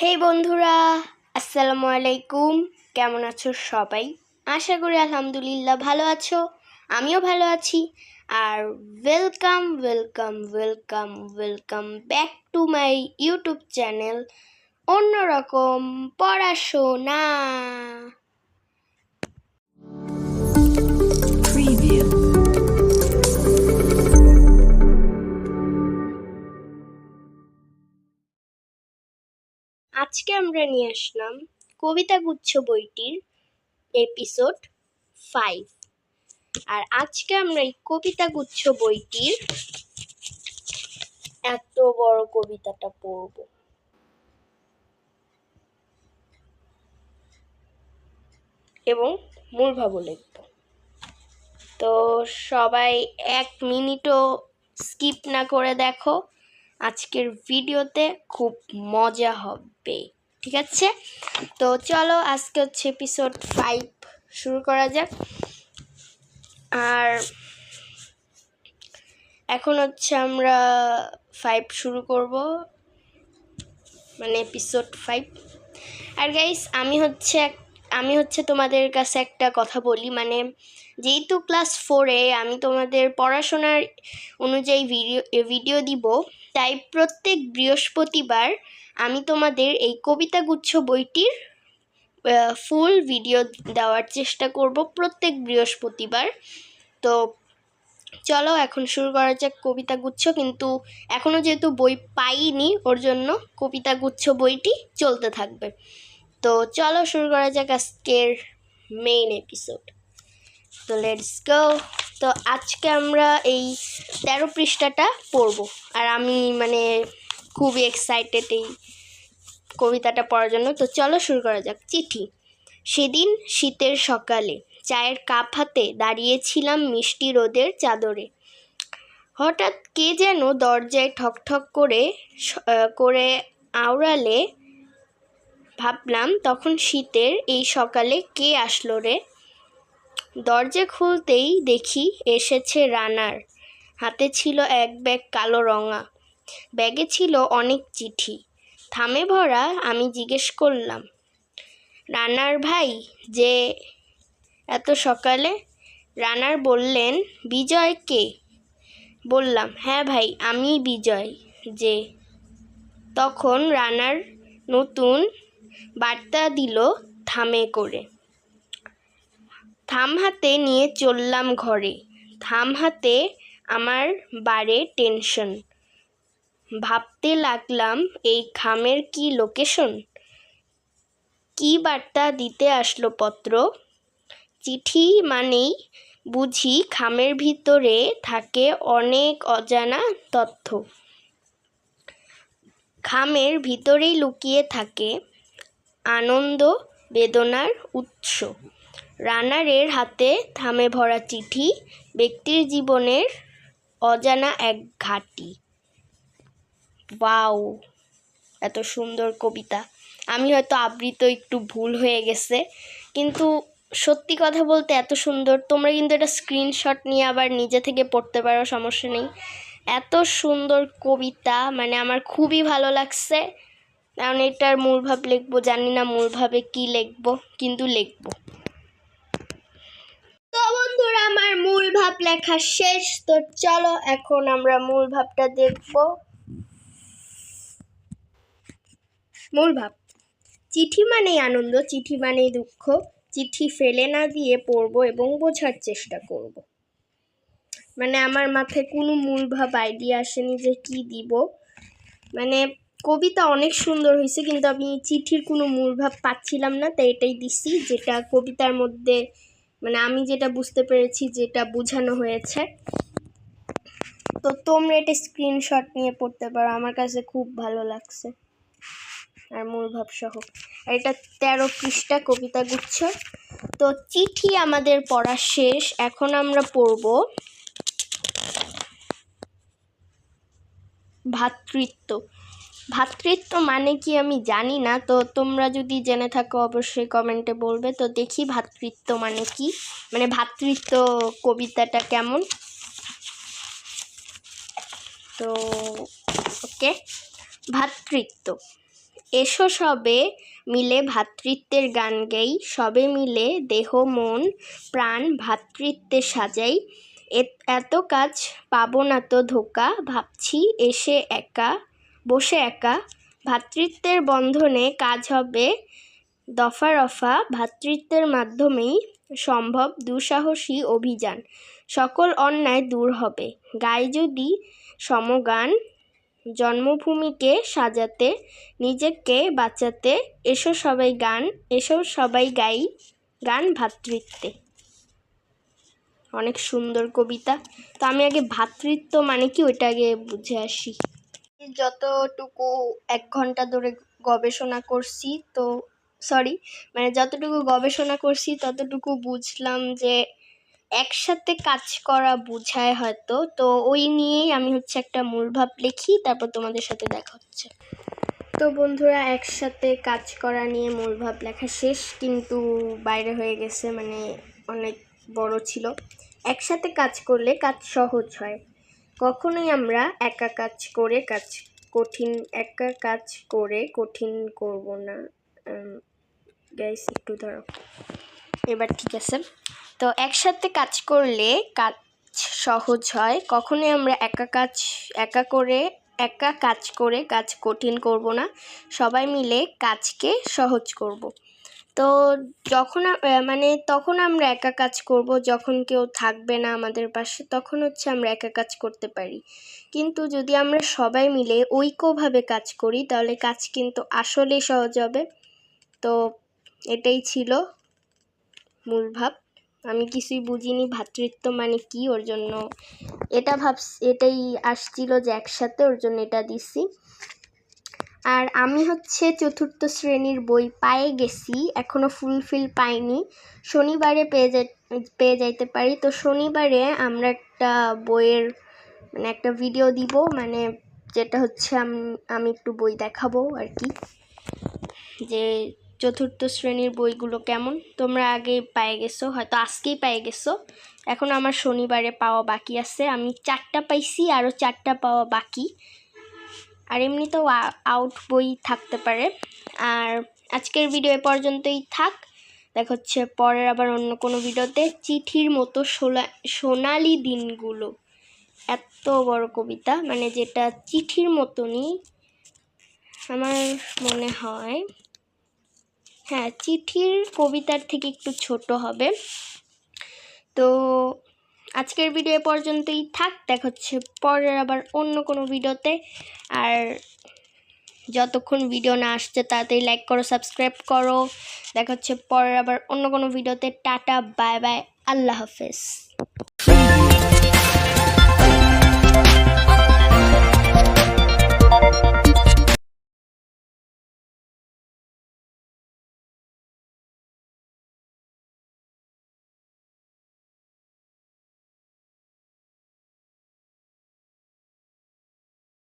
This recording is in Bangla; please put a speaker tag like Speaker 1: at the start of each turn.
Speaker 1: হে বন্ধুরা, আসসালামু আলাইকুম। কেমন আছো সবাই? আশা করি আলহামদুলিল্লাহ ভালো আছো। আমিও ভালো আছি। আর welcome welcome welcome welcome back to my YouTube channel অন্যরকম পড়াশোনা। আজকে আমরা নিয়ে আসলাম কবিতা গুচ্ছ বইটির এপিসোড ফাইভ আর আজকে আমরা এই কবিতা গুচ্ছ বইটির এত বড় কবিতাটা পড়ব। এবং মূল ভাবও লিখব। তো সবাই এক মিনিটও স্কিপ না করে দেখো। আজকের ভিডিওতে খুব মজা হবে, ঠিক আছে? তো চলো আজকে হচ্ছে এপিসোড ফাইভ শুরু করা যাক। আর এখন হচ্ছে আমরা ফাইভ শুরু করব মানে এপিসোড ফাইভ আর গাইস আমি হচ্ছে এক- আমি হচ্ছে তোমাদের কাছে একটা কথা বলি মানে যেহেতু ক্লাস ফোরে আমি তোমাদের পড়াশোনার অনুযায়ী ভিডিও ভিডিও দিব তাই প্রত্যেক বৃহস্পতিবার আমি তোমাদের এই কবিতা গুচ্ছ বইটির ফুল ভিডিও দেওয়ার চেষ্টা করব প্রত্যেক বৃহস্পতিবার। তো চলো এখন শুরু করা যাক কবিতা গুচ্ছ কিন্তু এখনও যেহেতু বই পাইনি, ওর জন্য কবিতা গুচ্ছ বইটি চলতে থাকবে। তো চলো শুরু করা যাক আজকের মেইন এপিসোড তো লেটস গো তো আজকে আমরা এই তেরো পৃষ্ঠাটা পড়ব। আর আমি মানে খুবই এক্সাইটেড এই কবিতাটা পড়ার জন্য। তো চলো শুরু করা যাক। চিঠি। সেদিন শীতের সকালে চায়ের কাপ হাতে দাঁড়িয়েছিলাম মিষ্টি রোদের চাদরে। হঠাৎ কে যেন দরজায় ঠক ঠক করে করে আওড়ালে ভাবলাম, তখন শীতের এই সকালে কে আসলো রে? দরজা খুলতেই দেখি এসেছে রানার। হাতে ছিল এক ব্যাগ কালো রঙা। ব্যাগে ছিল অনেক চিঠি। থামে ভরা আমি জিজ্ঞেস করলাম, রানার ভাই, যে এত সকালে? রানার বললেন, বিজয় কে? বললাম হ্যাঁ ভাই আমি বিজয়, যে। তখন রানার নতুন বার্তা দিল থামে করে। থাম হাতে নিয়ে চললাম ঘরে। থাম হাতে আমার বারে টেনশন। ভাবতে লাগলাম, এই খামের কি লোকেশন? কি বার্তা দিতে আসলো পত্র? চিঠি মানেই বুঝি খামের ভিতরে থাকে অনেক অজানা তথ্য। খামের ভিতরেই লুকিয়ে থাকে আনন্দ বেদনার উৎস। রানারের হাতে থামে ভরা চিঠি, ব্যক্তির জীবনের অজানা এক ঘাটি। বাউ এত সুন্দর কবিতা। আমি হয়তো আবৃত একটু ভুল হয়ে গেছে, কিন্তু সত্যি কথা বলতে এত সুন্দর। তোমরা কিন্তু এটা স্ক্রিনশট নিয়ে আবার নিজে থেকে পড়তে পারো, সমস্যা নেই। এত সুন্দর কবিতা মানে আমার খুবই ভালো লাগছে। কারণ এটার মূলভাব লিখব, জানি না মূলভাবে কি লিখব, কিন্তু লিখব। বন্ধুরা আমার মূল ভাব লেখা শেষ, তো চলো এখন আমরা মূল ভাবটা দেখব। মূল ভাব, চিঠি মানেই আনন্দ, চিঠি মানেই দুঃখ। চিঠি ফেলে না দিয়ে পড়ব এবং বোঝার চেষ্টা করব। মানে আমার মাথায় কোনো মূল ভাব আইডিয়া আসেনি যে কি দিব। মানে কবিতা অনেক সুন্দর হয়েছে, কিন্তু আমি চিঠির কোনো মূল ভাব পাচ্ছিলাম না, তাই এটাই দিছি, যেটা কবিতার মধ্যে মানে আমি যেটা বুঝতে পেরেছি যেটা বোঝানো হয়েছে। তো তোমরা এটা স্ক্রিনশট নিয়ে পড়তে পারো, আমার কাছে খুব ভালো লাগছে। আর মূল ভাব সহ আর এটা তেরো পৃষ্ঠা কবিতা গুচ্ছ। তো চিঠি আমাদের পড়া শেষ। এখন আমরা পড়ব ভাতৃত্ব। ভাতৃত্ব মানে কি আমি জানি না, তো তোমরা যদি জেনে থাকো অবশ্যই কমেন্টে বলবে। তো দেখি ভাতৃত্ব মানে কি? মানে ভাতৃত্ব কবিতাটা কেমন? তো ওকে। ভাতৃত্ব। এসো সবে মিলে ভ্রাতৃত্বের গান গাই, সবে মিলে দেহ, মন, প্রাণ ভ্রাতৃত্বে সাজাই। এত কাজ পাবো না তো ধোকা, ভাবছি এসে একা। বসে একা। ভ্রাতৃত্বের বন্ধনে কাজ হবে দফা রফা ভ্রাতৃত্বের মাধ্যমেই সম্ভব দুঃসাহসী অভিযান। সকল অন্যায় দূর হবে। গাই যদি সমগান জন্মভূমিকে সাজাতে, নিজেকে বাঁচাতে, এসো সবাই গান, এসো সবাই গাই গান ভ্রাতৃত্বে অনেক সুন্দর কবিতা। তো আমি আগে ভ্রাতৃত্ব মানে কি ওইটা আগে বুঝে আসি। যতটুকু এক ঘণ্টা ধরে গবেষণা করছি, তো সরি মানে যতটুকু গবেষণা করছি, ততটুকু বুঝলাম যে একসাথে কাজ করা বোঝায় হয়তো। তো ওই নিয়েই আমি হচ্ছে একটা মূল ভাব লিখি, তারপর তোমাদের সাথে দেখা হচ্ছে। তো বন্ধুরা, একসাথে কাজ করা নিয়ে মূল ভাব লেখা শেষ, কিন্তু বাইরে হয়ে গেছে মানে অনেক বড় ছিল। একসাথে কাজ করলে কাজ সহজ হয়। কখনোই আমরা একা কাজ করে কাজ কঠিন, একা কাজ করে কঠিন করব না। গাইস একটু ধরো। এবার ঠিক আছে। তো একসাথে কাজ করলে কাজ সহজ হয়। কখনোই আমরা একা কাজ, একা করে, একা কাজ করে কাজ কঠিন করব না। সবাই মিলে কাজকে সহজ করব। তো যখন মানে তখন আমরা একা কাজ করব, যখন কেউ থাকবে না আমাদের পাশে, তখন হচ্ছে আমরা একা কাজ করতে পারি। কিন্তু যদি আমরা সবাই মিলে ঐক্যভাবে কাজ করি, তাহলে কাজ কিন্তু আসলেই সহজ হবে। তো এটাই ছিল মূল ভাব। আমি কিছুই বুঝিনি ভ্রাতৃত্ব মানে কি, ওর জন্য এটা ভাব এটাই আসছিল যে একসাথে, ওর জন্য এটা দিছি। আর আমি হচ্ছে চতুর্থ শ্রেণির বই পায়ে গেছি এখনও ফুলফিল পাইনি। শনিবারে পেয়ে যাই, পেয়ে যাইতে পারি। তো শনিবারে আমরা একটা বইয়ের মানে একটা ভিডিও দিব মানে যেটা হচ্ছে আমি একটু বই দেখাবো আর কি। যে চতুর্থ শ্রেণির বইগুলো কেমন? তোমরা আগে পায়ে গেছো, হয়তো আজকেই পায়ে গেছো। এখন আমার শনিবারে পাওয়া বাকি আছে। আমি চারটা পাইছি আরও চারটা পাওয়া বাকি। আর এমনিতেও আউট বই থাকতে পারে। আর আজকের ভিডিও এ পর্যন্তই থাক। দেখা হচ্ছে পরের আবার অন্য কোনো ভিডিওতে চিঠির মতো সোলা, সোনালি দিনগুলো। এত বড় কবিতা মানে যেটা চিঠির মতনই আমার মনে হয়। হ্যাঁ চিঠির কবিতার থেকে একটু ছোট হবে। তো আজকের ভিডিও পর্যন্তই থাক। দেখা হচ্ছে পরের আবার অন্য কোনো ভিডিওতে আর যতক্ষণ ভিডিও না আসছে, তাড়াতাড়ি লাইক করো সাবস্ক্রাইব করো। দেখা হচ্ছে পরের আবার অন্য কোনো ভিডিওতে টাটা বাই বাই আল্লাহ হাফেজ।